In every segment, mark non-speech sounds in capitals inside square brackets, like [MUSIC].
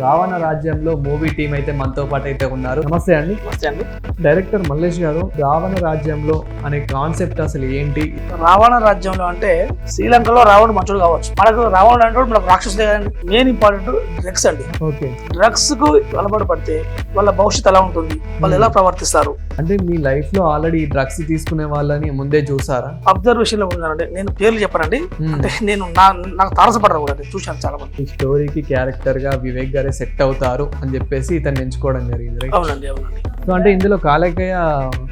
రావణ రాజ్యంలో movie team అయితే మనతో పాటు అయితే ఉన్నారు. నమస్తే అండి. నమస్తే అండి. డైరెక్టర్ మల్లేష్ గారు రావణ రాజ్యంలో అనే కాన్సెప్ట్ అసలు ఏంటి? రావణ రాజ్యంలో అంటే శ్రీలంకలో రావణుడు మంచుడు కావచ్చు. మనకు రావణుడు అంటే మనకు రాక్షసులే మెయిన్ ఇంపార్టెంట్ డ్రగ్స్ అండి. ఓకే. డ్రగ్స్కు అలవాటు పడితే వాళ్ళ భవిష్యత్తు ఎలా ఉంటుంది? వాళ్ళు ఎలా ప్రవర్తిస్తారు? అంటే మీ లైఫ్లో ఆల్రెడీ డ్రగ్స్ తీసుకునే వాళ్ళని ముందే చూసారా? అబ్జర్వేషన్లో ఉన్నానండి. నేను పేర్లు చెప్పనండి. అంటే నేను నా నాకు తారసపడరు కూడా చూశాను చాలా మంది. స్టోరీకి క్యారెక్టర్గా వివేక్ గారే సెట్ అవుతారు అని చెప్పేసి ఇతన్ని ఎంచుకోవడం జరిగింది రైట్ అవునండి అవునండి. సో అంటే ఇందులో కాలేకయ్య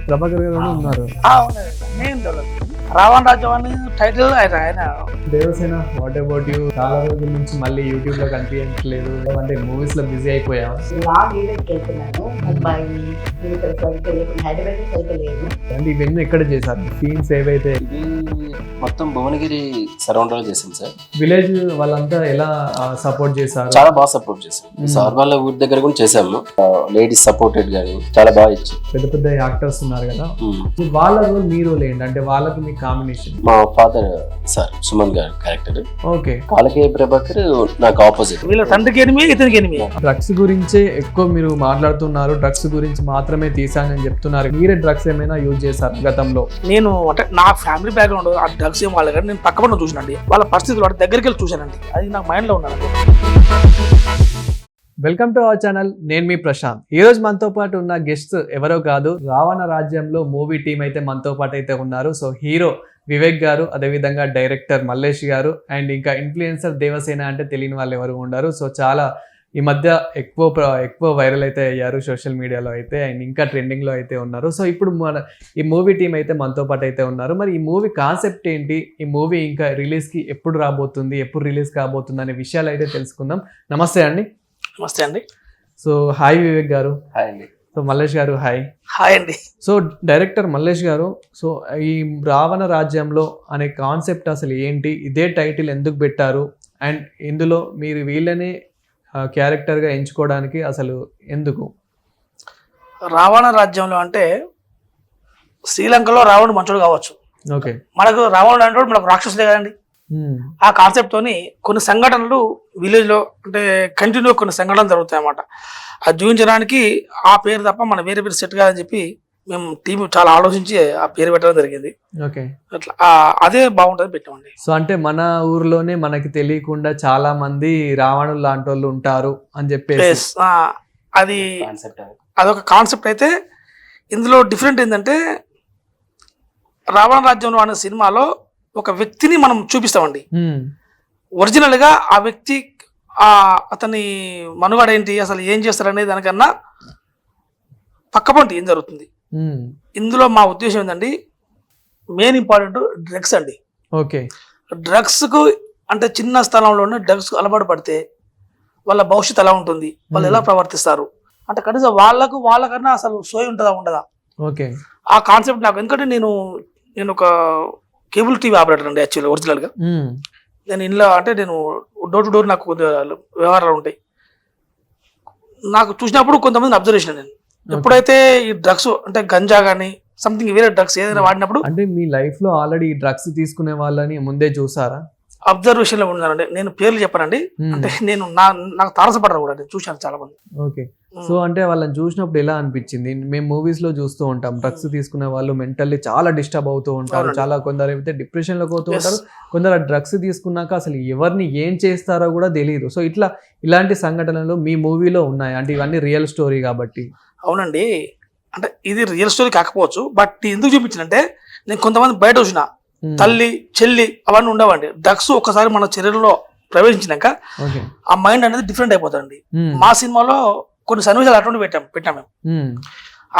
ప్రభాకర్ గారు కూడా ఉన్నారు. రావణ రాజ్యం అని టైటిల్ ఆయన ఆయన దేవసేన వాట్ అబౌట్ యూ చాలా రోజుల నుంచి మళ్ళీ యూట్యూబ్లో కనిపించట్లేదు. అంటే మూవీస్లో బిజీ అయిపోయాం లాంగ్ వెళ్తున్నాను ముంబై హైదరాబాద్ ఇవన్నీ ఎక్కడ చేశారు? సీన్స్ ఏవైతే? మొత్తం భువనగిరి సరౌండ్లో చేసాం సార్. విలేజ్ వాళ్ళంతా ఎలా సపోర్ట్ చేశారు? చాలా బాగా సపోర్ట్ చేసాం సార్ వాళ్ళ ఊరి దగ్గర కూడా చేసాము లేడీస్ సపోర్టెడ్ గానీ చాలా బాగా ఇచ్చి పెద్ద పెద్ద యాక్టర్స్ ఉన్నారు కదా. సో వాళ్ళ రోల్ మీ రోల్ ఏంటి? అంటే వాళ్ళకి కాంబినేషన్ మా ఫాదర్ సార్ సుమన్ గారు క్యారెక్టర్ ఓకే. కాలకేయ ప్రభాకర్ నాకు ఆపోజిట్ వీళ్ళ తండ్రికి ఎనిమి ఇతనికి ఎనిమి డ్రగ్స్ గురించే ఎక్కువ మీరు మాట్లాడుతున్నారు. డ్రగ్స్ గురించి మాత్రమే తీసానని చెప్తున్నారు. మీరే డ్రగ్స్ ఏమైనా యూజ్ చేశారు గతంలో? నేను అంటే నా ఫ్యామిలీ బ్యాక్గ్రౌండ్ ఆ డ్రగ్స్ ఏం వాళ్ళు కానీ నేను పక్క పక్కన చూసినండి. వాళ్ళ పరిస్థితులు వాళ్ళ దగ్గరికి వెళ్ళి చూశానండి. అది నాకు మైండ్లో ఉన్నానండి వెల్కమ్ టు అవర్ ఛానల్ నేను మీ ప్రశాంత్. ఈ రోజు మనతో పాటు ఉన్న గెస్ట్ ఎవరో కాదు రావణ రాజ్యంలో మూవీ టీం అయితే మనతో పాటు అయితే ఉన్నారు. సో హీరో వివేక్ గారు అదేవిధంగా డైరెక్టర్ మల్లేష్ గారు అండ్ ఇంకా ఇన్ఫ్లుయెన్సర్ దేవసేన అంటే తెలియని వాళ్ళు ఎవరు ఉండరు. సో చాలా ఈ మధ్య ఎక్కువ ఎక్కువ వైరల్ అయితే అయ్యారు సోషల్ మీడియాలో అయితే అండ్ ఇంకా ట్రెండింగ్లో అయితే ఉన్నారు. సో ఇప్పుడు మన ఈ మూవీ టీం అయితే మనతో పాటు అయితే ఉన్నారు. మరి ఈ మూవీ కాన్సెప్ట్ ఏంటి? ఈ మూవీ ఇంకా రిలీజ్కి ఎప్పుడు రాబోతుంది? ఎప్పుడు రిలీజ్ కాబోతుంది? అనే విషయాలు అయితే తెలుసుకుందాం. నమస్తే అండి. నమస్తే అండి. సో హాయ్ వివేక్ గారు. హాయ్ అండి. So Mallesh garu hi. Hi అండి. So director Mallesh garu so ఈ రావణ రాజ్యంలో అనే కాన్సెప్ట్ అసలు ఏంటి? ఇదే టైటిల్ ఎందుకు పెట్టారు? అండ్ ఇందులో మీరు వీళ్ళనే క్యారెక్టర్గా ఎంచుకోవడానికి అసలు ఎందుకు? రావణ రాజ్యంలో అంటే శ్రీలంకలో రావణుడు మంచుడు కావచ్చు. ఓకే. మనకు రావణుడు అంటే మనకు రాక్షసులే కదండి. ఆ కాన్సెప్ట్ తోని కొన్ని సంఘటనలు విలేజ్లో అంటే కంటిన్యూ కొన్ని సంఘటనలు జరుగుతాయి అన్నమాట అది చూపించడానికి ఆ పేరు తప్ప మన వేరే పేరు సెట్ కాదని చెప్పి మేము టీం చాలా ఆలోచించి ఆ పేరు పెట్టడం జరిగింది. ఓకే. అట్లా అదే బాగుంటుంది పెట్టామండి. సో అంటే మన ఊర్లోనే మనకి తెలియకుండా చాలా మంది రావణులు లాంటి వాళ్ళు ఉంటారు అని చెప్పేసి. అది కాన్సెప్ట్ అదొక కాన్సెప్ట్ అయితే ఇందులో డిఫరెంట్ ఏంటంటే రావణ రాజ్యంలో అనే సినిమాలో ఒక వ్యక్తిని మనం చూపిస్తామండి. మ్మ్. ఒరిజినల్గా ఆ వ్యక్తి ఆ అతని మనుగడ ఏంటి అసలు ఏం చేస్తారనే దానికన్నా పక్కపంటి ఏం జరుగుతుంది. ఇందులో మా ఉద్దేశం ఏంటండి మెయిన్ ఇంపార్టెంట్ డ్రగ్స్ అండి. ఓకే. డ్రగ్స్కు అంటే చిన్న స్థలంలోనే డ్రగ్స్ అలవాటు పడితే వాళ్ళ భవిష్యత్తు ఎలా ఉంటుంది? వాళ్ళు ఎలా ప్రవర్తిస్తారు? అంటే కనీసం వాళ్ళకు వాళ్ళకన్నా అసలు సోయి ఉంటుందా ఉండదా? ఓకే. ఆ కాన్సెప్ట్ నాకు. ఎందుకంటే నేను నేను ఒక కేబుల్ టీవీ ఆపరేటర్ అండి యాక్చువల్లీ ఒరిజినల్గా. నేను ఇంట్లో అంటే నేను డోర్ టు డోర్ నాకు కొద్దిగా వ్యవహారాలు ఉంటాయి. నాకు చూసినప్పుడు కొంతమంది అబ్జర్వేషన్ నేను. ఎప్పుడైతే ఈ డ్రగ్స్ అంటే గంజా కానీ సంథింగ్ వేరే డ్రగ్స్ ఏదైనా వాడినప్పుడు అంటే మీ లైఫ్లో ఆల్రెడీ డ్రగ్స్ తీసుకునే వాళ్ళని ముందే చూసారా? అబ్జర్వేషన్లో ఉన్నానండి. నేను పేర్లు చెప్పనండి. అంటే నేను నా నాకు తారసపడరు కూడా నేను చూశాను చాలా మంది ఓకే. సో అంటే వాళ్ళని చూసినప్పుడు ఎలా అనిపించింది? మేము మూవీస్లో చూస్తూ ఉంటాం. డ్రగ్స్ తీసుకునే వాళ్ళు మెంటల్లీ చాలా డిస్టర్బ్ అవుతూ ఉంటారు. చాలా కొందరు అయితే డిప్రెషన్లోకి పోతూ Yes. ఉంటారు కొందరు డ్రగ్స్ తీసుకున్నాక అసలు ఎవరిని ఏం చేస్తారో కూడా తెలియదు. సో ఇట్లా ఇలాంటి సంఘటనలు మీ మూవీలో ఉన్నాయి. అంటే ఇవన్నీ రియల్ స్టోరీ కాబట్టి. అవునండి. అంటే ఇది రియల్ స్టోరీ కాకపోవచ్చు. బట్ ఎందుకు చూపించినంటే నేను కొంతమంది బయట చూసిన మ్మ్. తల్లి చెల్లి అవన్నీ ఉండవండి. డ్రగ్స్ ఒక్కసారి మన శరీరంలో ప్రవేశించినాక ఆ మైండ్ అనేది డిఫరెంట్ అయిపోతుందండి. మ్మ్. మా సినిమాలో కొన్ని సన్నివేశాలు అటువంటి పెట్టాం పెట్టాం మేము.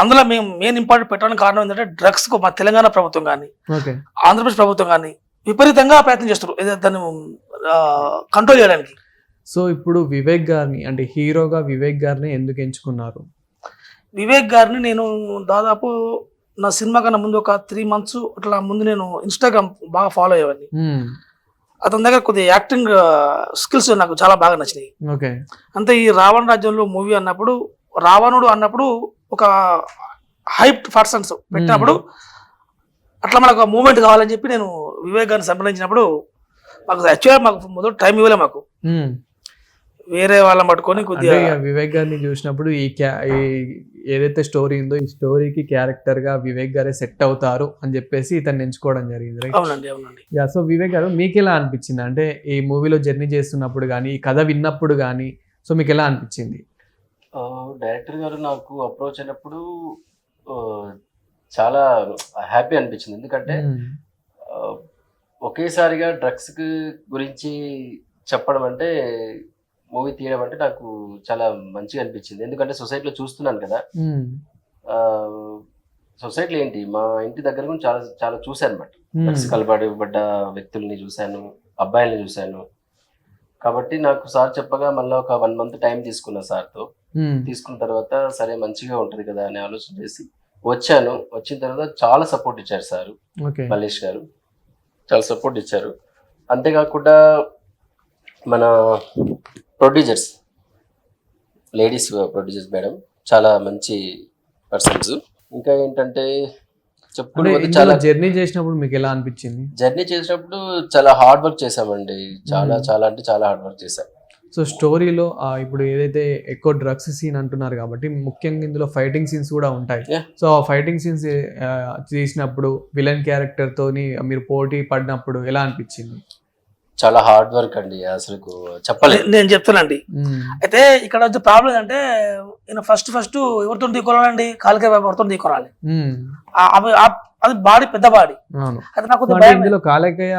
అందులో మేము మెయిన్ ఇంపార్టెంట్ పెట్టడానికి కారణం ఏంటంటే డ్రగ్స్కు మా తెలంగాణ ప్రభుత్వం కానీ ఆంధ్రప్రదేశ్ ప్రభుత్వం కానీ విపరీతంగా ప్రయత్నం చేస్తారు ఏదో దాన్ని కంట్రోల్ చేయడానికి. సో ఇప్పుడు వివేక్ గారిని అంటే హీరోగా వివేక్ గారిని ఎందుకు ఎంచుకున్నారు? వివేక్ గారిని నేను దాదాపు నా సినిమా కన్నా ముందు ఒక త్రీ మంత్స్ అట్లా ముందు నేను ఇన్స్టాగ్రామ్ బాగా ఫాలో అయ్యేవాడిని. అతని దగ్గర కొద్దిగా యాక్టింగ్ స్కిల్స్ నాకు చాలా బాగా నచ్చినాయి. ఓకే. అంతే ఈ రావణ రాజ్యంలో మూవీ అన్నప్పుడు రావణుడు అన్నప్పుడు ఒక హైప్ పర్సన్స్ పెట్టినప్పుడు అట్లా మనకు మూమెంట్ కావాలని చెప్పి నేను వివేక్ గారిని సంప్రదించినప్పుడు మాకు యాక్చువల్గా మాకు మొదటి టైం ఇవ్వలే మాకు. వేరే వాళ్ళని పట్టుకొని కొద్దిగా వివేక్ గారిని చూసినప్పుడు ఈ క్యా ఈ ఏదైతే స్టోరీ ఉందో ఈ స్టోరీకి క్యారెక్టర్గా వివేక్ గారే సెట్ అవుతారు అని చెప్పేసి ఇతన్ని ఎంచుకోవడం జరిగింది రైట్ అవునండి అవునండి. యా సో వివేక్ గారు మీకు ఎలా అనిపించింది? అంటే ఈ మూవీలో జర్నీ చేస్తున్నప్పుడు కానీ ఈ కథ విన్నప్పుడు కానీ సో మీకు ఎలా అనిపించింది? డైరెక్టర్ గారు నాకు అప్రోచ్ అయినప్పుడు చాలా హ్యాపీ అనిపించింది. ఎందుకంటే. ఆ, ఒకేసారిగా డ్రగ్స్ గురించి చెప్పడం అంటే మూవీ తీయడం అంటే నాకు చాలా మంచిగా అనిపించింది. ఎందుకంటే సొసైటీలో చూస్తున్నాను కదా. సొసైటీలో ఏంటి? మా ఇంటి దగ్గర కూడా చాలా చాలా చూశాను అనమాట కలపడబడ్డ వ్యక్తుల్ని చూశాను అబ్బాయిల్ని చూశాను. కాబట్టి నాకు సార్ చెప్పగా మళ్ళీ ఒక వన్ మంత్ టైం తీసుకున్నా సార్తో. తీసుకున్న తర్వాత సరే మంచిగా ఉంటది కదా అని ఆలోచన చేసి వచ్చాను. వచ్చిన తర్వాత చాలా సపోర్ట్ ఇచ్చారు సార్. మల్లేష్ గారు చాలా సపోర్ట్ ఇచ్చారు. అంతేకాకుండా మన ప్రొడ్యూసర్స్. లేడీస్ ప్రొడ్యూసర్స్ మేడం చాలా మంచి పర్సన్స్. ఇంకా ఏంటంటే చెప్పుకుంటే చాలా జర్నీ చేసినప్పుడు మీకు ఎలా అనిపించింది? జర్నీ చేసినప్పుడు చాలా హార్డ్ వర్క్ చేసామండి చాలా. చాలా అంటే చాలా హార్డ్ వర్క్ చేశాం. సో స్టోరీలో ఇప్పుడు ఏదైతే ఎక్కువ డ్రగ్స్ సీన్ అంటున్నారు కాబట్టి ముఖ్యంగా ఇందులో ఫైటింగ్ సీన్స్ కూడా ఉంటాయి. సో ఆ ఫైటింగ్ సీన్స్ తీసినప్పుడు విలన్ క్యారెక్టర్ తోని మీరు పోటీ పడినప్పుడు ఎలా అనిపించింది? చాలా హార్డ్ వర్క్ అండి అసలు చెప్పలేదు నేను చెప్తానండి. అయితే ఇక్కడ వచ్చే ప్రాబ్లం ఏంటంటే ఈయన ఫస్ట్ ఫస్ట్ ఎవరితో తీసుకోవాలండి కాలికే ఎవరితో తీసుకోవాలి ఆ- అది బాడీ పెద్ద బాడీ అవును అది నాకు అంటే ఇందులో కాలేకయ్య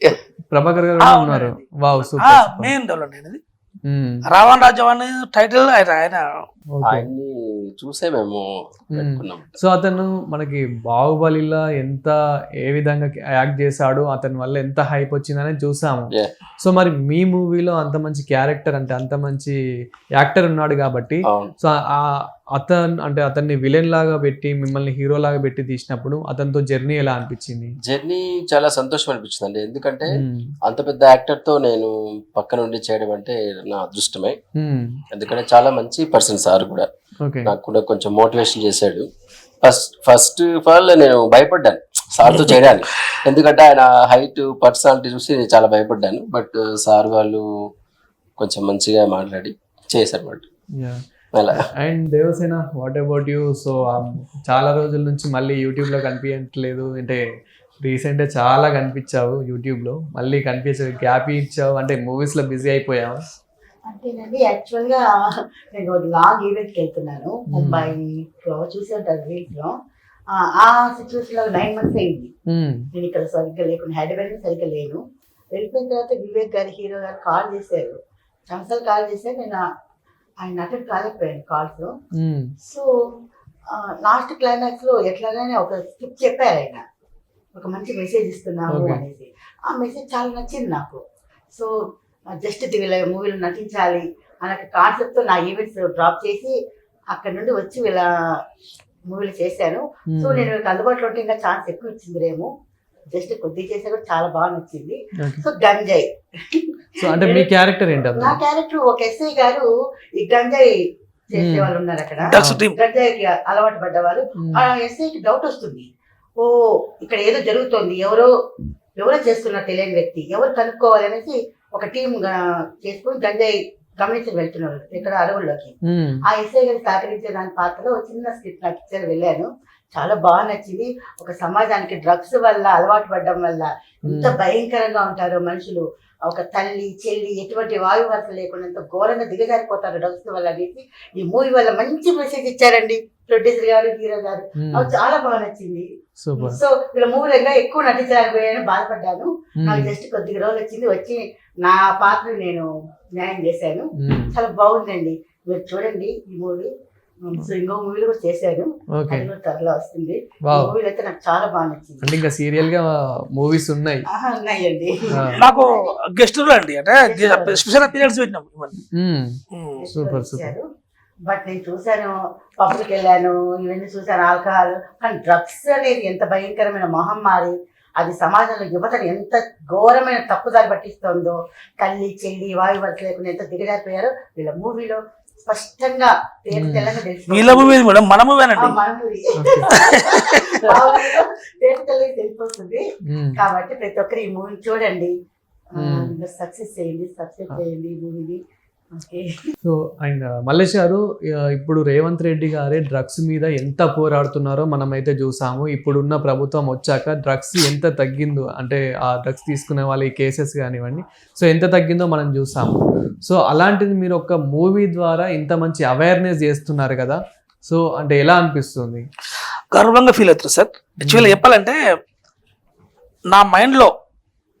Yeah. ప్రభాకర్ గారు ఉన్నారు. Wow super. మెయిన్ రోల్ అండి ఇది మ్మ్. రావణ్ రాజ్యం అనే టైటిల్ ఆయన ఆయన. ఆయన్ని చూసే మేము పెట్టుకున్నాం. సో అతను మనకి బాహుబలిలో ఎంత ఏ విధంగా యాక్ట్ చేశాడు అతని వల్ల ఎంత హైప్ వచ్చిందని చూసాము. సో మరి మీ మూవీలో అంత మంచి క్యారెక్టర్ అంటే అంత మంచి యాక్టర్ ఉన్నాడు కాబట్టి సో ఆ అతను అంటే అతన్ని విలన్ లాగా పెట్టి మిమ్మల్ని హీరో లాగా పెట్టి తీసినప్పుడు అతనితో జర్నీ ఎలా అనిపించింది? జర్నీ చాలా సంతోషం అనిపించింది అండి ఎందుకంటే. అంత పెద్ద యాక్టర్తో నేను పక్క నుండి చేయడం అంటే నా అదృష్టమే. ఎందుకంటే చాలా మంచి పర్సన్ సార్ కూడా. ఓకే. నాకు కూడా కొంచెం మోటివేషన్ చేశాడు. ఫస్ట్ ఫస్ట్ ఆఫ్ ఆల్ నేను భయపడ్డాను సార్తో చేయడానికి. ఎందుకంటే ఆయన హైట్ పర్సనాలిటీ చూసి నేను చాలా భయపడ్డాను. బట్ సార్ వాళ్ళు కొంచెం మంచిగా మాట్లాడి చేశారు అన్నమాట and Devasena what about you so చాలా రోజుల నుంచి మళ్ళీ యూట్యూబ్లో కనిపించట్లేదు. అంటే రీసెంట్గా చాలా కనిపించావు యూట్యూబ్లో. మళ్ళీ కనిపించవు గ్యాప్ ఇచ్చావు. అంటే మూవీస్లో బిజీ అయిపోయావు? అంటేనండి యాక్చువల్గా నేను లాంగ్ ఈవెంట్కి వెళ్తున్నాను ముంబైలో చూసి ఉంటారు రీల్స్లో ఆ, ఆ సిచ్యువేషన్లో నైన్ మంత్స్ అయింది. నేను ఇక్కడ సరిగ్గా లేకుండా హైదరాబాద్ సరిగ్గా లేను. వెళ్ళిపోయిన తర్వాత వివేక్ గారు హీరో గారు కాల్ చేశారు. చాలాసార్లు కాల్ చేశారు. నేను ఆయన అటెండ్ కాలేకపోయాను కాల్స్ మ్మ్. సో లాస్ట్ క్లైమాక్స్లో ఎట్లాగైనా ఒక స్క్రిప్ట్ చెప్పారు ఆయన. ఒక మంచి మెసేజ్ ఇస్తున్నాము. అనేసి. ఆ మెసేజ్ చాలా నచ్చింది నాకు. సో జస్ట్ వీళ్ళ మూవీలో నటించాలి అనే కాన్సెప్ట్తో నా ఈవెంట్స్ డ్రాప్ చేసి అక్కడ నుండి వచ్చి వీళ్ళ మూవీలు చేశాను. So hmm. నేను వీళ్ళకి అందుబాటులో ఉంటే ఇంకా ఛాన్స్ ఎక్కువ ఇచ్చిందిరేమో జస్ట్ కొద్ది చేసా కూడా చాలా బాగా నచ్చింది. సో గంజాయి. సో అంటే మీ క్యారెక్టర్ ఏంటి నా క్యారెక్టర్ ఒక ఎస్ఐ గారు ఈ గంజాయి చేసే వాళ్ళు ఉన్నారు అక్కడ. గంజాయికి అలవాటు పడ్డవాళ్ళు. మ్మ్. ఆ ఎస్ఐకి డౌట్ వస్తుంది. ఓ ఇక్కడ ఏదో జరుగుతోంది. ఎవరో ఎవరో చేస్తున్నారు తెలియని వ్యక్తి. ఎవరు కనుక్కోవాలి అనేసి ఒక టీం చేసుకుని గంజాయి గమనించి వెళ్తున్నారు ఇక్కడ అడవుల్లోకి. ఆ ఎస్ఐ గారిని సహకరించే దాని పాత్రలో ఒక చిన్న స్క్రిప్ట్ నాకు ఇచ్చారు వెళ్ళాను చాలా బాగా నచ్చింది ఒక సమాజానికి డ్రగ్స్ వల్ల అలవాటు పడడం వల్ల ఎంత. భయంకరంగా ఉంటారో మనుషులు ఒక తల్లి చెల్లి ఎటువంటి వాయు వరస లేకుండా ఎంత ఘోరంగా దిగజారిపోతారు డ్రగ్స్ వల్ల అనేసి ఈ మూవీ వల్ల మంచి మెసేజ్ ఇచ్చారండి ప్రొడ్యూసర్ గారు హీరో గారు. చాలా బాగా నచ్చింది. సో వీళ్ళ మూవీలో ఇంకా ఎక్కువ నటించలేకపోయాను బాధపడ్డాను. నాకు. జస్ట్ కొద్ది రోజులు వచ్చింది. వచ్చి నా పాత్ర నేను న్యాయం చేశాను. చాలా బాగుందండి. మీరు చూడండి ఈ మూవీ. సో ఇంకో మూవీలు కూడా చేశాను ఓకే త్వరలో వస్తుంది. మూవీలు అయితే నాకు చాలా బాగా నచ్చింది. అంటే ఇంకా సీరియల్గా మూవీస్ ఉన్నాయి. ఉన్నాయండి. నాకు గెస్ట్ అండి అంటే స్పెషల్ అపీరియన్స్ పెట్టినాం. Super, super. బట్ నేను చూశాను పబ్కి వెళ్ళాను ఇవన్నీ చూశాను ఆల్కహాల్. కానీ డ్రగ్స్ అనేది ఎంత భయంకరమైన మహమ్మారి అది సమాజంలో యువతను ఎంత ఘోరమైన తప్పుదారి పట్టిస్తుందో తల్లి చెల్లి వాయు వరస లేకుండా ఎంత దిగజారిపోయారో వీళ్ళ మూవీలో స్పష్టంగా పేరు. తెల్లంగా తెలిసిపోతుంది. వీళ్ళ మూవీ మేడం మన [LAUGHS] పేరు తెల్లగా తెలిసిపోతుంది మ్మ్. కాబట్టి ప్రతి ఒక్కరు ఈ మూవీ చూడండి. సక్సెస్ చేయండి సక్సెస్ చేయండి ఈ మూవీని సో అండ్ మల్లేష్ గారు ఇప్పుడు రేవంత్ రెడ్డి గారే డ్రగ్స్ మీద ఎంత పోరాడుతున్నారో మనం అయితే చూసాము. ఇప్పుడున్న ప్రభుత్వం వచ్చాక డ్రగ్స్ ఎంత తగ్గిందో అంటే ఆ డ్రగ్స్ తీసుకునే వాళ్ళ ఈ కేసెస్ కానివ్వండి సో ఎంత తగ్గిందో మనం చూసాము. సో అలాంటిది మీరు ఒక మూవీ ద్వారా ఇంత మంచి అవేర్నెస్ చేస్తున్నారు కదా. సో అంటే ఎలా అనిపిస్తుంది? గర్వంగా ఫీల్ అవుతుంది సార్. యాక్చువల్గా చెప్పాలంటే నా మైండ్లో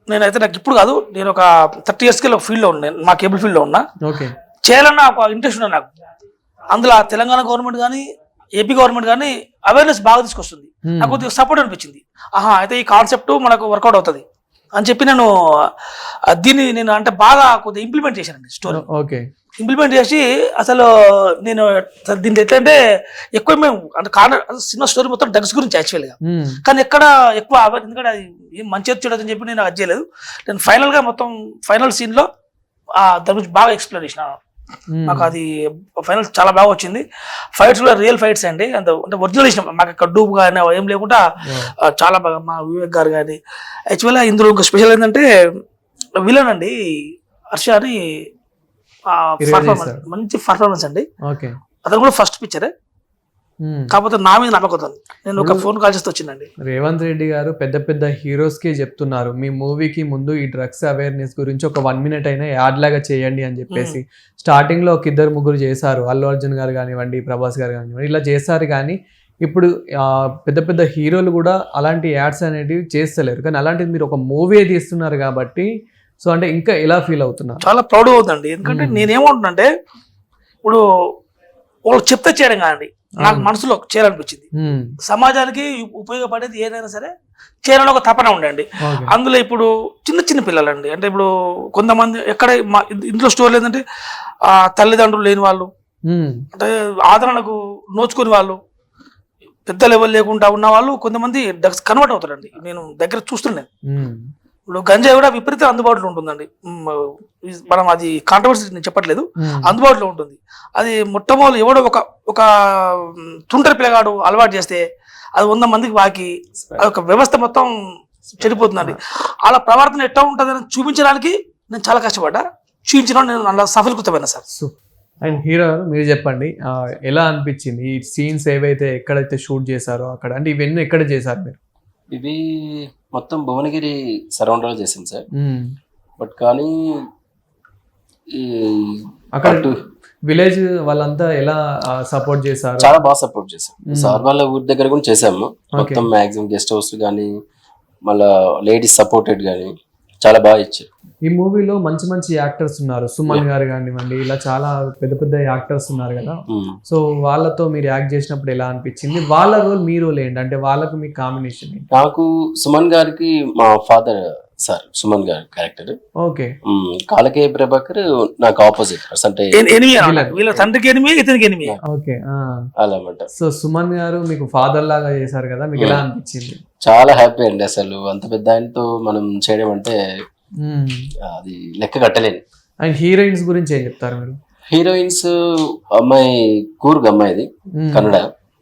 నేనైతే నాకు ఇప్పుడు కాదు నేను ఒక థర్టీ ఇయర్స్కి ఒక ఫీల్డ్లో ఉన్నాను మా కేబుల్ ఫీల్డ్లో ఉన్నా. చేయాలన్న ఒక ఇంట్రెస్ట్ ఉన్నది నాకు. అందులో ఆ తెలంగాణ గవర్నమెంట్ కానీ ఏపీ గవర్నమెంట్ కానీ అవేర్నెస్ బాగా తీసుకొస్తుంది. నాకు కొద్దిగా సపోర్ట్ అనిపించింది. ఆహా అయితే ఈ కాన్సెప్ట్ మనకు వర్కౌట్ అవుతుంది. అని చెప్పి నేను దీన్ని నేను అంటే బాగా కొద్దిగా ఇంప్లిమెంట్ చేశానండి స్టోరీ ఓకే. ఇంప్లిమెంట్ చేసి అసలు నేను దీంట్లో ఎట్లా అంటే ఎక్కువ మేము అంటే కాన సినిమా స్టోరీ మొత్తం డ్రగ్స్ గురించి యాక్చువల్గా. కానీ ఎక్కడ ఎక్కువ ఎందుకంటే అది ఏం మంచి చూడదని చెప్పి నేను అది చేయలేదు. నేను ఫైనల్గా మొత్తం ఫైనల్ సీన్లో ఆ దాని గురించి బాగా ఎక్స్ప్లెయిన్ చేసిన. మ్మ్. నాకు అది ఫైనల్ చాలా బాగా వచ్చింది. ఫైట్స్ కూడా రియల్ ఫైట్స్ అండి. అంత అంటే ఒరిజినల్ ఇష్టం. మాకు అక్కడ డూబ్ కానీ ఏం లేకుండా చాలా బాగా మా వివేక్ గారు కానీ యాక్చువల్గా ఇందులో ఇంకా స్పెషల్ ఏంటంటే విలన్ అండి హర్ష అని పర్ఫార్మెన్స్. మంచి పర్ఫార్మెన్స్ అండి. అతను కూడా ఫస్ట్ పిక్చరే. కాకపోతే నా మీద నమ్మకం. నేను ఒక ఫోన్ కాల్ చేస్తే వచ్చిందండి. రేవంత్ రెడ్డి గారు పెద్ద పెద్ద హీరోస్కి చెప్తున్నారు. మీ మూవీకి ముందు ఈ డ్రగ్స్ అవేర్నెస్ గురించి ఒక వన్ మినిట్ అయినా యాడ్ లాగా చేయండి అని చెప్పేసి. స్టార్టింగ్లో ఒక ఇద్దరు ముగ్గురు చేశారు. అల్లు అర్జున్ గారు కానివ్వండి ప్రభాస్ గారు కానివ్వండి ఇలా చేశారు కానీ ఇప్పుడు పెద్ద పెద్ద హీరోలు కూడా అలాంటి యాడ్స్ అనేటివి చేస్తలేరు. కానీ అలాంటిది మీరు ఒక మూవీ తీస్తున్నారు కాబట్టి సో అంటే ఇంకా ఎలా ఫీల్ అవుతున్నారు చాలా ప్రౌడ్ అవుతుందండి ఎందుకంటే మ్మ్. నేనేమంటున్నానంటే ఇప్పుడు వాళ్ళు చెప్తే చేయడం కాదండి నాకు. మనసులో చేయాలనిపించింది. సమాజానికి ఉపయోగపడేది ఏదైనా సరే చేయాలని ఒక తపన ఉండండి అందులో ఇప్పుడు చిన్న చిన్న పిల్లలండి అంటే ఇప్పుడు కొంతమంది ఎక్కడ మా ఇంట్లో స్టోర్ లేదంటే ఆ తల్లిదండ్రులు లేని వాళ్ళు. అంటే ఆదరణకు నోచుకుని వాళ్ళు పెద్ద లెవెల్ లేకుండా ఉన్న వాళ్ళు కొంతమంది కన్వర్ట్ అవుతారండి నేను దగ్గర చూస్తున్నాను. ఇప్పుడు గంజాయి కూడా విపరీత అందుబాటులో ఉంటుందండి. మనం అది కాంట్రవర్సీ నేను చెప్పట్లేదు. అందుబాటులో ఉంటుంది. అది మొట్టమొదటి ఎవడో ఒక ఒక తుంటరి పిల్లగాడు అలవాటు చేస్తే అది వంద మందికి బాకి అది ఒక వ్యవస్థ మొత్తం చెడిపోతుందండి. అలా ప్రవర్తన ఎట్లా ఉంటుందని చూపించడానికి నేను చాలా కష్టపడ్డా. చూపించడం నేను అలా సఫలీకృతమైన సార్. అండ్ హీరో మీరు చెప్పండి ఎలా అనిపించింది? ఈ సీన్స్ ఏవైతే ఎక్కడైతే షూట్ చేశారో అక్కడ అంటే ఇవన్నీ ఎక్కడ చేశారు మీరు? ఇవి మొత్తం భువనగిరి సరౌండ్లో చేసాం సార్. బట్ కానీ ఈ అక్కడ విలేజ్ వాళ్ళంతా ఎలా సపోర్ట్ చేశారు? చాలా బాగా సపోర్ట్ మ్మ్. సార్ వాళ్ళ ఊరి దగ్గర కూడా చేసాము మొత్తం మాక్సిమం గెస్ట్ హౌస్ కానీ మళ్ళా లేడీస్ సపోర్టెడ్ కానీ చాలా బాగా ఇచ్చారు. ఈ మూవీలో మంచి మంచి యాక్టర్స్ ఉన్నారు. సుమన్ గారు కానివ్వండి ఇలా చాలా పెద్ద పెద్ద యాక్టర్స్ ఉన్నారు కదా. మ్మ్. సో వాళ్ళతో మీరు యాక్ట్ చేసినప్పుడు ఎలా అనిపించింది? వాళ్ళ రోల్ మీ రోల్ ఏంటి? అంటే వాళ్ళకు మీ కాంబినేషన్ ఏంటి? నాకు సుమన్ గారికి మా ఫాదర్ సార్ సుమన్ గారి క్యారెక్టర్ ఓకే. కాలకే ప్రభాకర్ నాకు ఆపోజిట్ అంటే. వీళ్ళ తండ్రికి ఎనిమి ఇతనికి ఎనిమి ఓకే అలా సో సుమన్ గారు మీకు ఫాదర్ లాగా చేశారు కదా మీకు ఎలా అనిపించింది? చాలా హ్యాపీ అండి అసలు. అంత పెద్ద ఆయనతో మనం చేయడం అంటే. అది లెక్క కట్టలేను. అండ్ హీరోయిన్స్ గురించి ఏం చెప్తారు మీరు? హీరోయిన్స్ అమ్మాయి కూర్గ్ అమ్మాయిది మ్మ్. కన్నడ.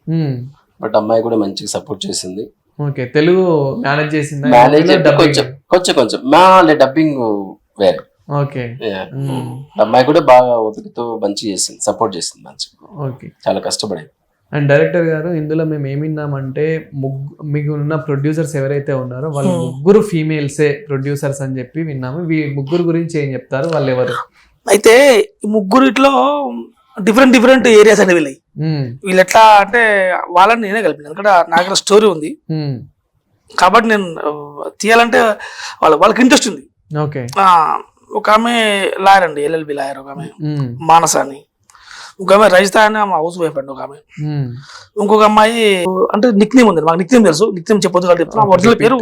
మ్మ్. బట్ అమ్మాయి కూడా మంచిగా సపోర్ట్ చేసింది. ఓకే తెలుగు మేనేజ్ చేసిందా? మేనేజ్? కొంచెం కొంచెం కొంచెం. మా డబ్బింగ్ వేరే. ఓకే. అమ్మాయి కూడా బాగా ఓపికతో మంచిగా చేసింది సపోర్ట్ చేసింది మంచిగా. ఓకే. చాలా కష్టపడింది. అండ్ డైరెక్టర్ గారు ఇందులో మేము ఏమి విన్నామంటే ముగ్గు మీకు ఉన్న ప్రొడ్యూసర్స్ ఎవరైతే ఉన్నారో వాళ్ళు Hmm. ముగ్గురు ఫీమేల్సే ప్రొడ్యూసర్స్ అని చెప్పి విన్నాము. వీ ముగ్గురు గురించి ఏం చెప్తారు? వాళ్ళు ఎవరు అయితే ఈ ముగ్గురిట్లో డిఫరెంట్ డిఫరెంట్ ఏరియాస్ అనేవి వెళ్ళాయి మ్మ్. వీళ్ళు ఎట్లా అంటే వాళ్ళని నేనే కలిపిన. ఎందుకంటే నా దగ్గర స్టోరీ ఉంది. మ్మ్. కాబట్టి నేను తీయాలంటే వాళ్ళ వాళ్ళకి ఇంట్రెస్ట్ ఉంది. ఓకే. ఒక ఆమె లాయర్ అండి ఎల్ఎల్బి లాయర్ ఒక ఆమె మ్మ్. ఒక ఆమె రజిత అని ఆమె హౌస్ వైఫ్ అండి ఒక ఆమె. ఇంకొక అమ్మాయి అంటే నిక్ నేమ్ ఉంది మాకు నిక్ నేమ్ తెలుసు. నిక్ నేమ్ చెప్పొద్దు కాబట్టి చెప్తున్నా. ఒరిజినల్ పేరు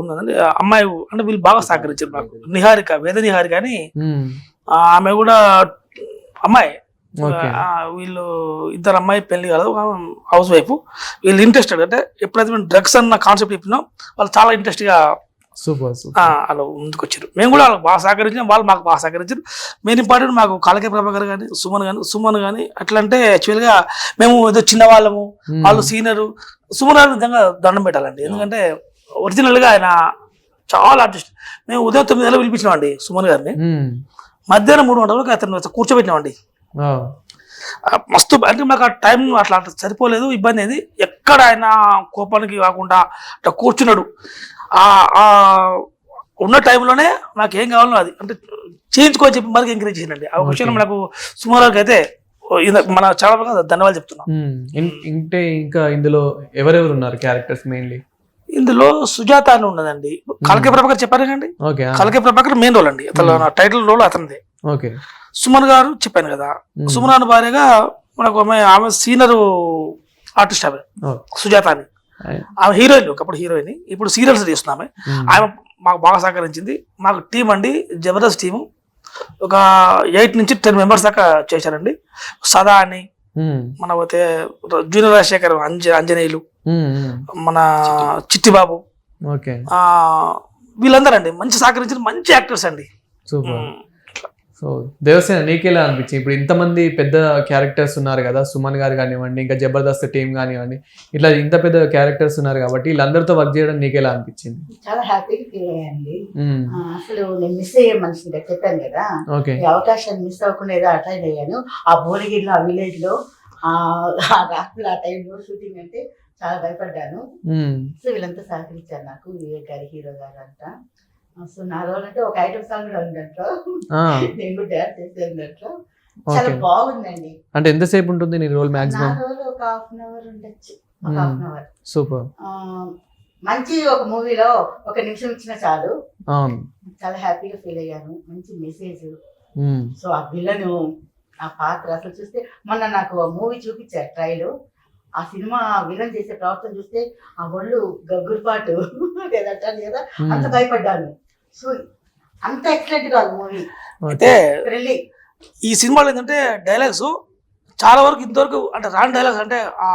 ఉన్నదండి. అమ్మాయి అంటే వీళ్ళు బాగా సహకరించారు మాకు. నిహారిక వేద నిహారిక అని ఆమె కూడా అమ్మాయి. వీళ్ళు ఇద్దరు అమ్మాయి పెళ్ళి కాదు హౌస్ వైఫ్ వీళ్ళు ఇంట్రెస్టెడ్ అంటే ఎప్పుడైతే మేము డ్రగ్స్ అన్న కాన్సెప్ట్ చెప్పినాం వాళ్ళు చాలా ఇంట్రెస్ట్గా సూపర్ ఆ, సూపర్ వాళ్ళు ముందుకు వచ్చారు మేము కూడా వాళ్ళకి బాగా సహకరించాం వాళ్ళు మాకు బాగా సహకరించారు. మెయిన్ ఇంపార్టెంట్ మాకు కాలకే ప్రభాకర్ కానీ సుమన్ కానీ సుమన్ కానీ అట్లా అంటే యాక్చువల్గా మేము ఏదో చిన్న వాళ్ళము మ్మ్. వాళ్ళు సీనియర్ సుమన్ గారు నిజంగా దండం పెట్టాలండి. ఎందుకంటే ఒరిజినల్గా ఆయన చాలా ఆర్టిస్ట్ మేము ఉదయం తొమ్మిది నెలలు పిలిపించినాం అండి సుమన్ గారిని. మ్మ్. మధ్యాహ్నం మూడు గంటలకు అతను కూర్చోబెట్టినామండి. ఆ, మస్తు అంటే మాకు ఆ టైం అట్లా సరిపోలేదు ఇబ్బంది అయింది. ఎక్కడ ఆయన కోపానికి కాకుండా అట్లా కూర్చున్నాడు. ఉన్న టైంలోనే నాకు ఏం కావాలో అది. అంటే చేయించుకొని చెప్పి మనకి ఎంకరేజ్ చేసిందండి. ఆ విషయంలో. మనకు సుమారుగా అయితే మన చాలా బాగా ధన్యవాదాలు చెప్తున్నాం. ఇంకా ఇందులో ఎవరెవరు ఉన్నారు క్యారెక్టర్స్ మెయిన్లీ ఇందులో సుజాత అని ఉన్నదండి. కలకే ప్రభాకర్ చెప్పారు ఆ, కలకే ప్రభాకర్ మెయిన్ రోల్ అండి. అతను నా టైటిల్ రోల్ అతనిదే. ఓకే. సుమన్ గారు చెప్పాను కదా. సుమన్ అని భార్యగా మనకు ఆమె సీనియర్ ఆర్టిస్ట్ ఆమె సుజాత అని. ఆమె హీరోయిన్ ఒకప్పుడు హీరోయిన్. ఇప్పుడు సీరియల్స్ చేస్తున్నాం ఆమె మాకు బాగా సహకరించింది. మాకు టీం అండి జబర్దస్త్ టీము. ఒక ఎయిట్ నుంచి టెన్ మెంబర్స్ దాకా చేశారండి. సదా అని మన పోతే జూనియర్ రాజశేఖర్ అంజ అంజనేయులు మన చిట్టిబాబు. వీళ్ళందరండి. మంచి సహకరించిన మంచి యాక్టర్స్ అండి. సో దేవసేన నీకెలా అనిపించింది? ఇప్పుడు ఇంతమంది పెద్ద క్యారెక్టర్స్ ఉన్నారు కదా సుమన్ గారు కానివ్వండి ఇంకా జబర్దస్త్ టీం కానివ్వండి ఇట్లా ఇంత పెద్ద క్యారెక్టర్స్ ఉన్నారు కాబట్టి వీళ్ళందరితో వర్క్ చేయడం నీకెలా అనిపించింది? చాలా హ్యాపీగా ఫీల్ అయ్యండి అసలు నేను మిస్ అయ్యే మనిషిని కదా చెప్పాను కదా. అవకాశాన్ని మిస్ అవ్వకుండా ఏదో అటెండ్ అయ్యాను. ఆ భువనగిరిలో ఆ విలేజ్లో ఆ రాత్రులు ఆ టైంలో షూటింగ్ అంటే చాలా భయపడ్డాను. సో వీళ్ళంతా సహకరించారు నాకు వివేక్ గారి హీరో గారు అంతా. సో నా రోజు అంటే ఒక ఐటమ్ సాంగ్ కూడా ఉంది దాంట్లో. నేను కూడా డాన్స్ చేసాను దాంట్లో. చాలా బాగుందండి. అంటే ఎంతసేపు ఉంటుంది నీ రోల్ నా మాక్సిమం ఒక హాఫ్ అన్ అవర్ ఉండొచ్చు. ఒక. Half an hour super. మంచి ఒక మూవీలో ఒక నిమిషం ఇచ్చినా చాలు. అవును. చాలా హ్యాపీగా ఫీల్ అయ్యాను. మంచి మెసేజ్ సో ఆ విలను ఆ పాత్ర అసలు చూస్తే మొన్న నాకు ఆ మూవీ చూపించారు ట్రైల్ ఆ సినిమా విలన్ చేసే ప్రవర్తన చూస్తే ఆ ఒళ్ళు గగ్గురుపాటు ఉమ్, [LAUGHS] అంత భయపడ్డాను. అంత ఎక్సలెంట్గా మూవీ. అయితే ఈ సినిమాలో ఏంటంటే డైలాగ్స్ చాలా వరకు ఇంతవరకు అంటే రాని డైలాగ్స్ అంటే ఆ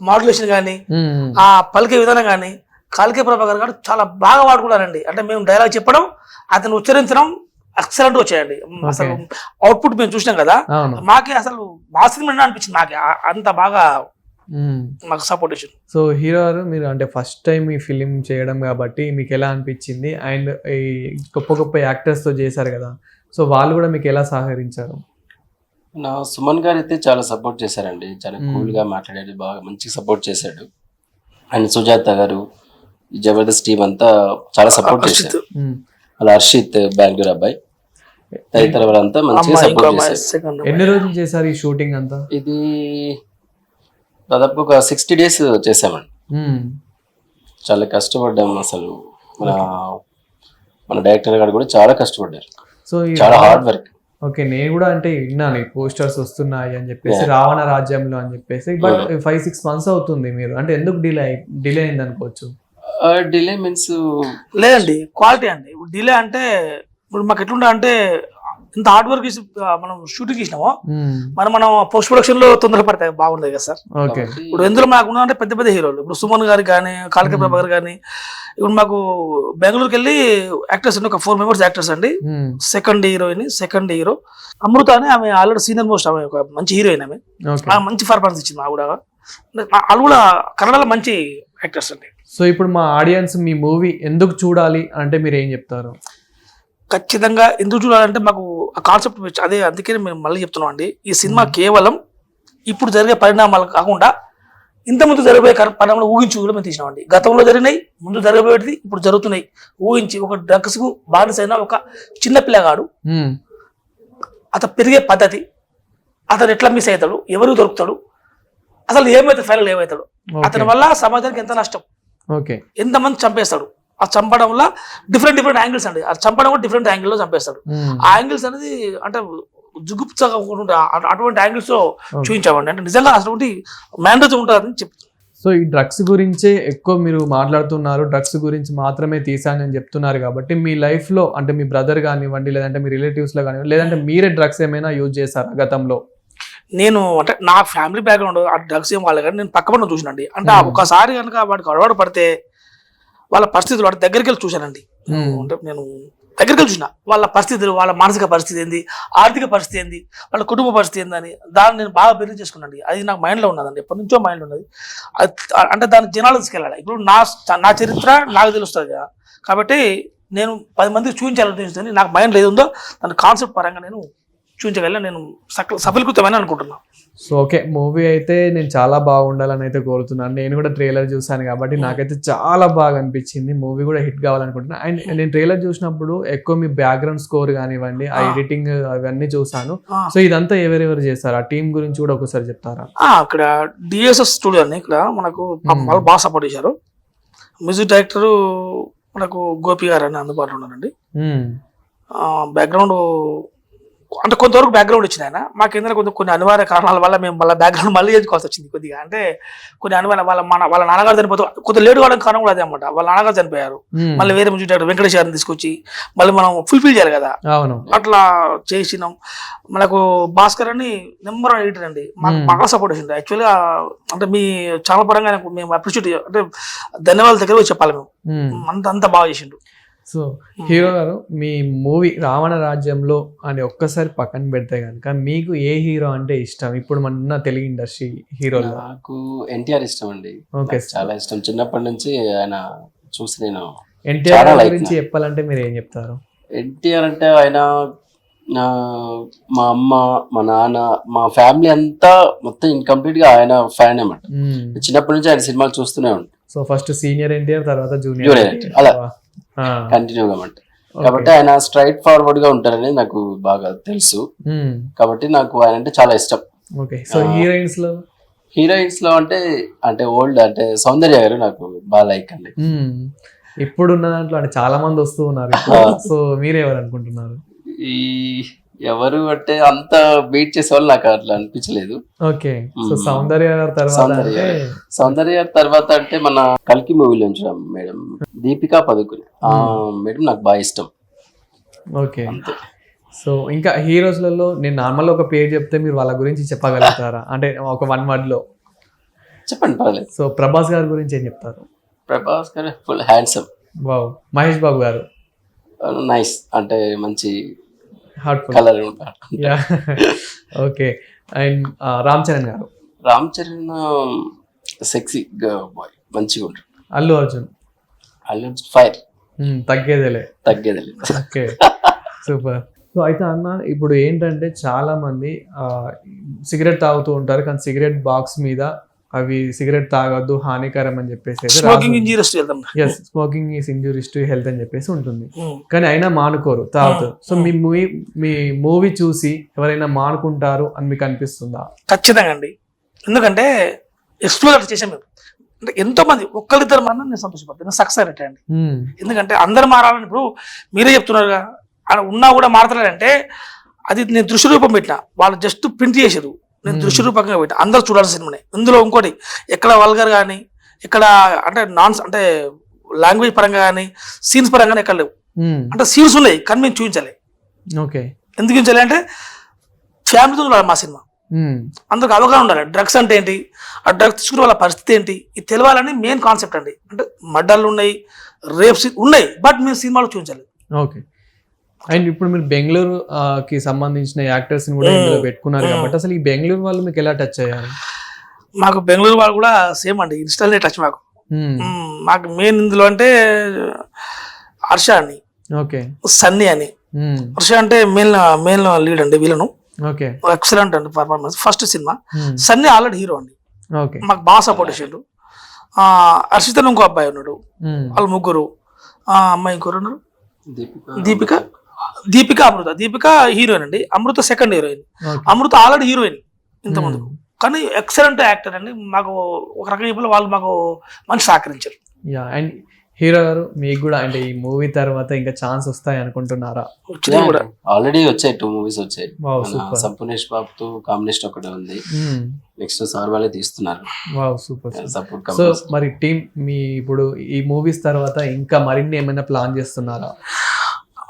మాడ్యులేషన్ కానీ ఆ పలికే విధానం కానీ కాలికే ప్రభాకర్ గారు చాలా బాగా వాడుకున్నారండి. అంటే మేము డైలాగ్ చెప్పడం అతను ఉచ్చరించడం ఎక్సలెంట్ వచ్చాయండి. అసలు అవుట్పుట్ మేము చూసినాం కదా. మాకే అసలు మా సినిమా అనిపించింది మాకే. అంత బాగా ఉమ్. మాకు సపోర్ట్ ఇచ్చింది సో హీరో గారు మీరు అంటే ఫస్ట్ టైం ఈ ఫిలిం చేయడం కాబట్టి మీకు ఎలా అనిపించింది? అండ్ ఈ గొప్ప గొప్ప యాక్టర్స్తో చేశారు కదా. సో వాళ్ళు కూడా మీకు ఎలా సహకరించారు? నా సుమన్ గారు అయితే చాలా సపోర్ట్ చేశారండి. చాలా మ్మ్. కూల్గా మాట్లాడాడు బాగా మంచి సపోర్ట్ చేశాడు. అండ్ సుజాత గారు ఈ జబర్దస్త్ టీం అంతా చాలా సపోర్ట్ చేశారు. ఉమ్. అలా హర్షిత్ బెంగళూరు అబ్బాయి. తదితర వాళ్ళంతా మంచిగా సపోర్ట్ చేశారు. ఎన్ని రోజులు చేశారు ఈ షూటింగ్ అంతా? ఇది దాదాపు ఒక సిక్స్టీ డేస్ చేసామండి. చాలా కష్టపడ్డాం అసలు. మన మన డైరెక్టర్ గారు కూడా చాలా కష్టపడ్డారు. సో ఈ చాలా హార్డ్ వర్క్ ఓకే నేను కూడా అంటే విన్నాను పోస్టర్స్ వస్తున్నాయి అని చెప్పేసి రావణ రాజ్యంలో అని చెప్పేసి బట్ ఫైవ్ సిక్స్ మంత్స్ అవుతుంది మీరు. అంటే ఎందుకు డిలే డిలే అయింది అనుకోవచ్చు? డిలే మీన్స్ లేదండి క్వాలిటీ అండి. ఇప్పుడు డిలే అంటే ఇప్పుడు మాకు ఎట్లుంటా అంటే ఇంత హార్డ్ వర్క్ చేసి మనం షూటింగ్ చేసినామో. మరి మనం పోస్ట్ ప్రొడక్షన్లో తొందర పడతాయి బాగుండదు కదా సార్. ఓకే. ఇప్పుడు ఎందులో మాకు ఉన్న అంటే పెద్ద పెద్ద హీరోలు. ఇప్పుడు సుమన్ గారు కానీ కాళిక. ప్రభాకర్ కానీ ఇప్పుడు మాకు బెంగళూరుకి వెళ్ళి యాక్టర్స్ అండి ఒక ఫోర్ మెంబర్స్ యాక్టర్స్ అండి. Second heroine second hero Amrita అని ఆమె ఆల్రెడీ సీనియర్ మోస్ట్ ఆమె ఒక మంచి హీరోయిన్ ఆమె. మంచి పర్ఫార్మెన్స్ ఇచ్చింది మా కూడా వాళ్ళు కూడా కన్నడలో మంచి యాక్టర్స్ అండి. సో ఇప్పుడు మా ఆడియన్స్ మీ మూవీ ఎందుకు చూడాలి అంటే మీరు ఏం చెప్తారు? ఖచ్చితంగా ఎందుకు చూడాలంటే మాకు ఆ కాన్సెప్ట్ అదే అందుకే మేము మళ్ళీ చెప్తున్నాం అండి. ఈ సినిమా కేవలం ఇప్పుడు జరిగే పరిణామాలు కాకుండా ఇంత ముందు జరగబోయే పరిణామాలు ఊహించి కూడా మేము తీసినామండి గతంలో జరిగినాయి ముందు జరగబోయేది ఇప్పుడు జరుగుతున్నాయి. ఊహించి ఒక డ్రగ్స్కు బానిసైన ఒక చిన్న పిల్లగాడు. అతను పెరిగే పద్ధతి అతను ఎట్లా మిస్ అవుతాడు ఎవరు దొరుకుతాడు అసలు ఏమవుతాడు ఫైనల్ ఏమవుతాడు అతని వల్ల సమాజానికి ఎంత నష్టం ఎంతమంది చంపేస్తాడు ఆ చంపడం వల్ల డిఫరెంట్ డిఫరెంట్ యాంగిల్స్ అండి ఆ చంపడం కూడా డిఫరెంట్ యాంగిల్లో చంపేస్తాడు. ఆ యాంగిల్స్ అనేది అంటే ఆ- అటువంటి యాంగిల్స్. చూపించామండి అంటే నిజంగా అటువంటి మ్యాండేజ్ ఉంటుందని చెప్పి సో ఈ డ్రగ్స్ గురించే ఎక్కువ మీరు మాట్లాడుతున్నారు డ్రగ్స్ గురించి మాత్రమే తీసానని చెప్తున్నారు కాబట్టి మీ లైఫ్లో అంటే మీ బ్రదర్ కానివ్వండి లేదంటే మీ రిలేటివ్స్లో కానివ్వండి లేదంటే మీరే డ్రగ్స్ ఏమైనా యూజ్ చేశారా గతంలో నేను అంటే నా ఫ్యామిలీ బ్యాక్గ్రౌండ్ ఆ డ్రగ్స్ ఏం వాళ్ళు కానీ నేను పక్క పడిన చూసినండి అంటే. ఒకసారి కనుక వాడికి అలవాటు పడితే వాళ్ళ పరిస్థితులు వాడి దగ్గరికి వెళ్ళి చూశానండి. అంటే నేను దగ్గరికి వెళ్ళి చూసిన. వాళ్ళ పరిస్థితులు వాళ్ళ మానసిక పరిస్థితి ఏంది ఆర్థిక పరిస్థితి ఏంది వాళ్ళ కుటుంబ పరిస్థితి ఏందని దాన్ని నేను బాగా బెరీ చేసుకున్నాను అది నాకు మైండ్లో ఉన్నదండి. ఎప్పటి నుంచో మైండ్లో ఉన్నది. అంటే దాన్ని జనాలు తీసుకెళ్ళాలి. ఇప్పుడు నా నా చరిత్ర నాకు తెలుస్తుంది కదా. కాబట్టి నేను పది మందికి చూపించాలని నాకు మైండ్ ఏది ఉందో దాని కాన్సెప్ట్ పరంగా నేను చూపించగలను నేను సఫలీకృతమని అనుకుంటున్నాను సో ఓకే మూవీ అయితే నేను చాలా బాగుండాలని అయితే కోరుతున్నాను. నేను కూడా ట్రైలర్ చూసాను కాబట్టి నాకైతే చాలా బాగా అనిపించింది మూవీ కూడా హిట్ కావాలనుకుంటున్నాను అండ్ నేను ట్రైలర్ చూసినప్పుడు ఎక్కువ మీ బ్యాక్గ్రౌండ్ స్కోర్ కానివ్వండి ఆ ఆ. ఎడిటింగ్ అవన్నీ చూసాను ఆ. సో ఇదంతా ఎవరెవరు చేస్తారు ఆ టీం గురించి కూడా ఒకసారి చెప్తారా? ఆ, ఇక్కడ డిఎస్ఎస్ స్టూడియో అని ఇక్కడ. మనకు Hmm. వాళ్ళు బాగా సపోర్ట్ చేశారు. మ్యూజిక్ డైరెక్టర్ మనకు గోపి గారు అని అందుబాటులో ఉన్నారండి. మ్మ్. బ్యాక్గ్రౌండ్ అంటే కొంతవరకు బ్యాక్గ్రౌండ్ ఇచ్చిన ఆయన. మాకు ఏంటంటే కొంచెం కొన్ని అనివార్య కారణాల వల్ల మేము మళ్ళీ బ్యాక్గ్రౌండ్ మళ్ళీ చేసుకోవాల్సి వచ్చింది కొద్దిగా. అంటే కొన్ని అనివార్య వాళ్ళ మన వాళ్ళ నాన్నగారు చనిపోతే కొద్దిగా లేట్ కావడానికి కారణం కూడా అదే అనమాట వాళ్ళ నాన్నగారు చనిపోయారు. మళ్ళీ వేరే డైరెక్టర్ వెంకటేష్ గారిని తీసుకొచ్చి మళ్ళీ మనం ఫుల్ఫిల్ చేయాలి కదా. అట్లా చేసినాం. మనకు భాస్కర్ అని నెంబర్ వన్ ఎడిటర్ అండి. మాకు. బాగా సపోర్ట్ చేసింది యాక్చువల్గా అంటే మీ చాలా పరంగా మేము అప్రిషియేట్ అంటే ధన్యవాదాలు దగ్గర చెప్పాలి మేము. మ్మ్. అంత అంత బాగా చేసిండు. సో హీరో గారు మీ మూవీ రావణ రాజ్యంలో అని ఒక్కసారి పక్కన పెడితే కనుక మీకు ఏ హీరో అంటే ఇష్టం? ఇప్పుడు మన తెలుగు ఇండస్ట్రీ హీరోలో. నాకు ఎన్టీఆర్ ఇష్టం అండి. ఓకే. చాలా ఇష్టం. చిన్నప్పటి నుంచి ఆయన చూసి నేను ఎన్టీఆర్ గురించి. చెప్పాలంటే మీరు ఏం చెప్తారు? ఎన్టీఆర్ అంటే ఆయన మా అమ్మ మా నాన్న మా ఫ్యామిలీ అంతా మొత్తం ఇన్కంప్లీట్గా ఆయన ఫ్యాన్ అన్నమాట. చిన్నప్పటి నుంచి ఆయన సినిమాలు చూస్తూనే ఉంటాను సో ఫస్ట్ సీనియర్ ఎన్టీఆర్ తర్వాత జూనియర్. అలా. కంటిన్యూగా అన్నమాట కాబట్టి ఆయన స్ట్రైట్ ఫార్వర్డ్గా ఉంటారని నాకు బాగా తెలుసు. కాబట్టి నాకు ఆయన అంటే చాలా ఇష్టం. సో. హీరోయిన్స్లో? హీరోయిన్స్లో అంటే అంటే ఓల్డ్ అంటే సౌందర్య గారు నాకు బాగా లైక్ అండి. మ్మ్. ఇప్పుడున్న దాంట్లో అంటే చాలా మంది వస్తూ ఉన్నారు. ఇప్పుడు. సో మీరెవరు అనుకుంటున్నారు? ఈ ఎవరు అంటే అంత బీట్ చేసే వాళ్ళు నాకు అట్లా అనిపించలేదు. ఓకే. సౌందర్య సౌందర్య. సౌందర్య తర్వాత అంటే మన కల్కి మూవీలో ఉంచడం మేడం. దీపికా పదుకుని ఆ మేడం నాకు బాగా ఇష్టం. ఓకే. అంతే. సో ఇంకా హీరోస్లలో నేను నార్మల్ ఒక పేరు చెప్తే మీరు వాళ్ళ గురించి చెప్పగలుగుతారా? అంటే ఒక వన్ వర్డ్లో. చెప్పండి పర్లేదు సో ప్రభాస్ గారి గురించి ఏం చెప్తారు? Prabhas garu full handsome. Wow. Mahesh Babu garu. Nice. అంటే మంచి colour okay and Ram Charan garu? Ram Charan sexy boy మంచిగా ఉంటాడు. అల్లు అర్జున్ అల్లు ఫైర్ మ్మ్, తగ్గేదేలే. తగ్గేది లేదు ఓకే సూపర్ సో అయితే అన్న ఇప్పుడు ఏంటంటే చాలా మంది సిగరెట్ తాగుతూ ఉంటారు కానీ సిగరెట్ బాక్స్ మీద అవి సిగరెట్ తాగొద్దు హానికరం అని చెప్పేసి స్మోకింగ్ ఇంజీరియస్ వెళ్దాం yes smoking is injurious to health అని చెప్పేసి ఉంటుంది. Hmm. కానీ అయినా మానుకోరు తాగుతారు సో మీ మూవీ మీ మూవీ చూసి ఎవరైనా మానుకుంటారు అని మీకు అనిపిస్తుందా? ఖచ్చితంగా అండి. ఎందుకంటే ఎక్స్ప్లోర్ చేసాం మేము. అంటే ఎంతో మంది ఒక్కరిద్దరు మాత్రం నేను సంతోషపడతాను. సక్సెస్ అయినట్టే అండి. ఎందుకంటే అందరు మారాలని ఇప్పుడు మీరే చెప్తున్నారుగా ఆడ ఉన్నా కూడా మారతలేదంటే అది నేను దృశ్య రూపం పెట్టిన. వాళ్ళు జస్ట్ ప్రింట్ చేసారు నేను. దృశ్య రూపంగా పెట్టిన అందరు చూడాల్సిన సినిమానే. ఇందులో ఇంకోటి ఎక్కడ వల్గర్ కానీ ఎక్కడ అంటే నాన్ అంటే లాంగ్వేజ్ పరంగా కానీ సీన్స్ పరంగా కానీ ఎక్కడ లేవు. అంటే సీన్స్ ఉన్నాయి కానీ మేము చూపించాలి. ఓకే. ఎందుకు చూపించాలి అంటే ఫ్యామిలీతో చూడాలి మా సినిమా. అందరికి అవగాహన ఉండాలి. డ్రగ్స్ అంటే ఏంటి? ఆ డ్రగ్స్ తీసుకునే వాళ్ళ పరిస్థితి ఏంటి? ఇది తెలవాలని మెయిన్ కాన్సెప్ట్ అండి. అంటే మర్డర్లు ఉన్నాయి రేప్స్ ఉన్నాయి బట్ మేము సినిమాలో చూపించాలి ఓకే. అండ్ ఇప్పుడు మీరు బెంగళూరు కి సంబంధించిన యాక్టర్స్ని కూడా. ఇందులో పెట్టుకున్నారు. కాబట్టి అసలు ఈ బెంగళూరు వాళ్ళు మీకు ఎలా టచ్ అయ్యారు? మాకు బెంగళూరు వాళ్ళు కూడా సేమ్ అండి ఇన్స్టాల్నే టచ్ మాకు. మాకు మెయిన్ ఇందులో అంటే హర్ష అని ఓకే. సన్నీ అని. హర్ష అంటే మెయిన్ మెయిన్ లీడ్ అండి వీళ్ళను ఓకే. ఎక్సలెంట్ అండి పర్ఫార్మెన్స్ ఫస్ట్ సినిమా. సన్నీ ఆల్రెడీ హీరో అండి. ఓకే. మాకు బాగా సపోర్ట్ చేసిండు. ఆ, హర్షిత్ అని ఇంకో అబ్బాయి ఉన్నాడు. వాళ్ళు ముగ్గురు. ఆ అమ్మాయి ఇంకోరు ఉన్నారు? దీపిక? దీపిక అమృత. దీపిక హీరోయిన్ అండి. Amrita second heroine. Amrita already heroine ఇంత ముందు. మ్మ్. కానీ ఎక్సలెంట్ యాక్టర్ అండి. మాకు ఒక చెప్పాలి వాళ్ళు మాకు మంచి సహకరించారు. యా అండ్ హీరో గారు మీకు కూడా అంటే ఈ మూవీ తర్వాత ఇంకా ఛాన్స్ వస్తాయి అనుకుంటున్నారా? ఆల్రెడీ వచ్చాయి టూ మూవీస్ వచ్చాయి. వావ్ మన సూపర్ సంపూర్ణేష్ బాబుతో కాంబినేషన్ ఒకటే ఉంది. నెక్స్ట్ సార్ వాళ్ళే తీస్తున్నారు. వావ్ సూపర్ సపోర్ట్ సో మరి టీం మీ ఇప్పుడు ఈ మూవీస్ తర్వాత ఇంకా మరిన్ని ఏమైనా ప్లాన్ చేస్తున్నారా?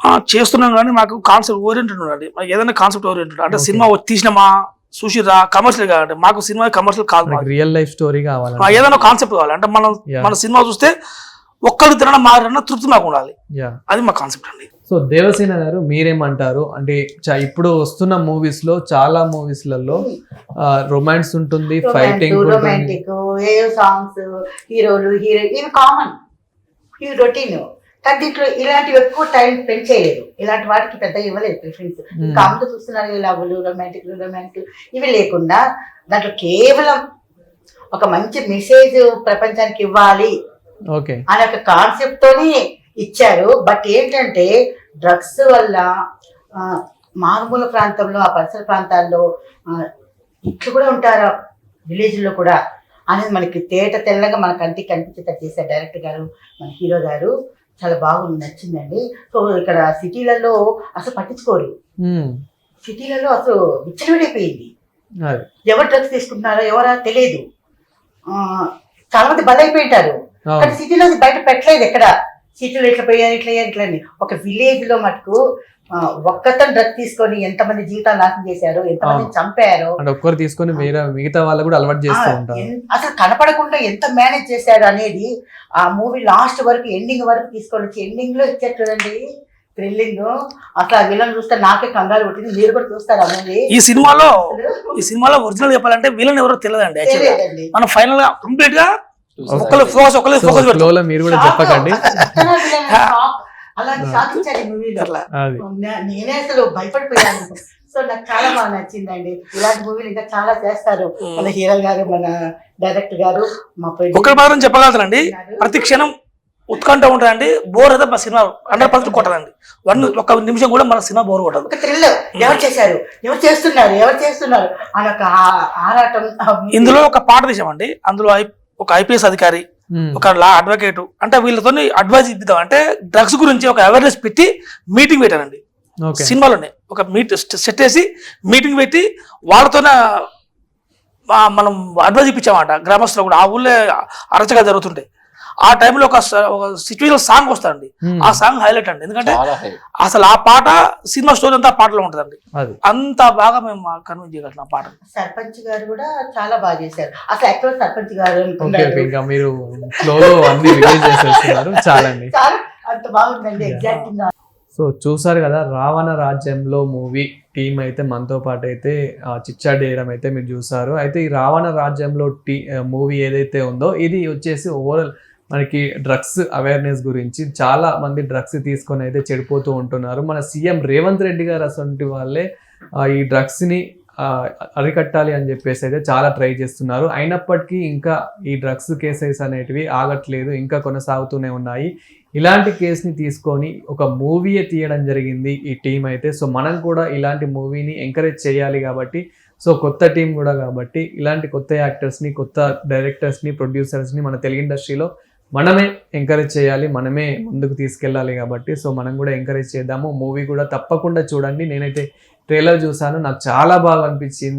చేస్తున్నాం కానీ మాకు కాన్సెప్ట్ ఓరియంటెడ్ ఉండాలి. మాకు ఏదైనా కాన్సెప్ట్ ఓరియంటెడ్ అంటే. సినిమా తీసినామా? చూసిరా కమర్షియల్ కాదండి మాకు సినిమా కమర్షియల్ కాదు. రియల్ లైఫ్ స్టోరీ ఆ, కావాలి ఏదైనా కాన్సెప్ట్ కావాలి. అంటే మనం. మన సినిమా చూస్తే ఒక్కరు తినడం మారన్నా తృప్తి మాకు ఉండాలి. యా అది మా కాన్సెప్ట్ అండి. సో దేవసేన గారు మీరేమంటారు? అంటే చ- ఇప్పుడు వస్తున్న మూవీస్లో చాలా మూవీస్లలో రొమాన్స్ ఉంటుంది ఫైటింగ్ ఉంటుంది. రొమాంటిక్ సాంగ్స్ హీరోలు హీరో ఇవి కామన్ ఇవి రొటీన్ కానీ దీంట్లో ఇలాంటివి ఎక్కువ టైం స్పెండ్ చేయలేదు ఇలాంటి వాటికి పెద్ద ఇవ్వలేదు ప్రిఫరెన్స్ ఇంకా అందరూ చూస్తున్నారు లవ్లు రొమాంటిక్ రొమాంటిక్ ఇవి లేకుండా దాంట్లో కేవలం ఒక మంచి మెసేజ్ ప్రపంచానికి ఇవ్వాలి ఓకే. అనే ఒక కాన్సెప్ట్ తోని ఇచ్చారు. బట్ ఏంటంటే డ్రగ్స్ వల్ల మారుమూల ప్రాంతంలో ఆ పరిసర ప్రాంతాల్లో ఇట్లు కూడా ఉంటారు. విలేజ్లో కూడా. అనేది మనకి తేట తెల్లగా మన కంటికి కనిపించేటట్టు చేశారు డైరెక్టర్ గారు మన హీరో గారు. చాలా బాగుంది నచ్చిందండి. సో ఇక్కడ సిటీలలో అసలు పట్టించుకోరు. సిటీలలో అసలు విచ్చలవిడైపోయింది ఎవరు డ్రగ్స్ తీసుకుంటున్నారో ఎవరా తెలియదు. ఆ, చాలా మంది బలైపోయింటారు కానీ సిటీలో బయట పెట్టలేదు ఎక్కడ. సిటీలో ఇట్లా పోయారు ఇట్లా ఇట్లా ఒక విలేజ్లో మటుకు ఒక్కతను డ్రగ్ తీసుకొని ఎంతమంది జీవితాలు నాశనం చేశారు ఎంతమంది. చంపారు. అంటే ఒక్కరు తీసుకొని మిగతా వాళ్ళు కూడా అలవాటు చేస్తూ ఉంటారు. అసలు కనపడకుండా ఎంత మేనేజ్ చేశారు అనేది ఆ మూవీ లాస్ట్ వరకు ఎండింగ్ వరకు తీసుకొని వచ్చి ఎండింగ్లో ఇచ్చారు చూడండి. థ్రిల్లింగ్ అసలు ఆ విలన్ చూస్తే నాకే కంగారు పుట్టింది మీరు కూడా చూస్తారు మూవీ ఈ సినిమాలో ఈ సినిమాలో ఒరిజినల్ చెప్పాలంటే విలన్ ఎవరో తెలియదండి మనం ఫైనల్గా కంప్లీట్గా ఒకళ్ళు ఫోకస్ ఒకళ్ళు ఫోకస్ మీరు కూడా. చెప్పకండి. ఇచ్చారు ఈ మూవీలో నేనే అసలు భయపడిపోయాను. సో నాకు చాలా బాగా నచ్చిందండి. ఇలాంటి మూవీలు ఇంకా చాలా చేస్తారు. మన హీరో గారు మన డైరెక్టర్ గారు మా ఒకటి మాత్రం చెప్పగలుగుతానండి ప్రతి క్షణం ఉత్కంఠ ఉంటుందండి బోర్ అయితే మా సినిమా హండ్రెడ్ పర్సెంట్ కొట్టదండి. వన్ ఒక నిమిషం కూడా మన సినిమా బోర్ కొట్టదు. ఒక థ్రిల్ ఎవరు చేశారు? ఎవరు చేస్తున్నారు? ఎవరు చేస్తున్నారు? అని ఒక ఆరాటం. ఇందులో ఒక పాట తీసామండి అందులో ఐ- ఒక ఐపీఎస్ అధికారి ఒక లా అడ్వకేట్. అంటే వీళ్ళతో అడ్వైజ్ ఇద్దాం. అంటే డ్రగ్స్ గురించి ఒక అవేర్నెస్ పెట్టి మీటింగ్ పెట్టానండి. సినిమాలోనే ఒక మీట్ సెట్ వేసి మీటింగ్ పెట్టి వాళ్ళతోనే ఆ, మనం అడ్వైజ్ ఇప్పించామాట. గ్రామస్తులు కూడా ఆ ఊళ్ళో అరచగా జరుగుతుంటాయి ఆ టైంలో ఒక సిచ్యువేషన్ సాంగ్ వస్తుందండి. ఆ సాంగ్ హైలైట్ అండి. ఎందుకంటే అసలు ఆ పాట సినిమా స్టోరీ అంతా పాటలో ఉంటుందండి. అది. అంత బాగా మేము కన్విన్స్ చేయగలం ఆ పాట సర్పంచ్ గారు కూడా చాలా బాగా చేశారు. అసలు యాక్చువల్ సర్పంచ్ గారు ఓకే ఓకే అనుకున్నారు ఇంకా మీరు ఫ్లోలో అన్ని రిలీజ్ చేసేస్తున్నారు. చాలండి. [LAUGHS] చాలా అంత బాగుందండి ఎగ్జాక్ట్ సో చూసారు కదా రావణ రాజ్యంలో మూవీ టీం అయితే మనతో పాటు అయితే ఆ, చిచ్చాడు వేయడం అయితే మీరు చూసారు. అయితే ఈ రావణ రాజ్యంలో టీ మూవీ ఏదైతే ఉందో ఇది వచ్చేసి ఓవరాల్ మనకి డ్రగ్స్ అవేర్నెస్ గురించి చాలా మంది డ్రగ్స్ తీసుకొని అయితే చెడిపోతూ ఉంటున్నారు. మన సీఎం రేవంత్ రెడ్డి గారు అసలు వాళ్ళే ఈ డ్రగ్స్ని అరికట్టాలి అని చెప్పేసి అయితే చాలా ట్రై చేస్తున్నారు. అయినప్పటికీ ఇంకా ఈ డ్రగ్స్ కేసెస్ అనేటివి ఆగట్లేదు ఇంకా కొనసాగుతూనే ఉన్నాయి. ఇలాంటి కేసుని తీసుకొని ఒక మూవీయే తీయడం జరిగింది ఈ టీం అయితే. సో మనం కూడా ఇలాంటి మూవీని ఎంకరేజ్ చేయాలి కాబట్టి సో కొత్త టీం కూడా కాబట్టి ఇలాంటి కొత్త యాక్టర్స్ని కొత్త డైరెక్టర్స్ని ప్రొడ్యూసర్స్ని మన తెలుగు ఇండస్ట్రీలో మనమే ఎంకరేజ్ చేయాలి మనమే ముందుకు తీసుకెళ్ళాలి కాబట్టి సో మనం కూడా ఎంకరేజ్ చేద్దాము. మూవీ కూడా తప్పకుండా చూడండి. నేనైతే ట్రైలర్ చూసాను నాకు చాలా బాగా అనిపించింది.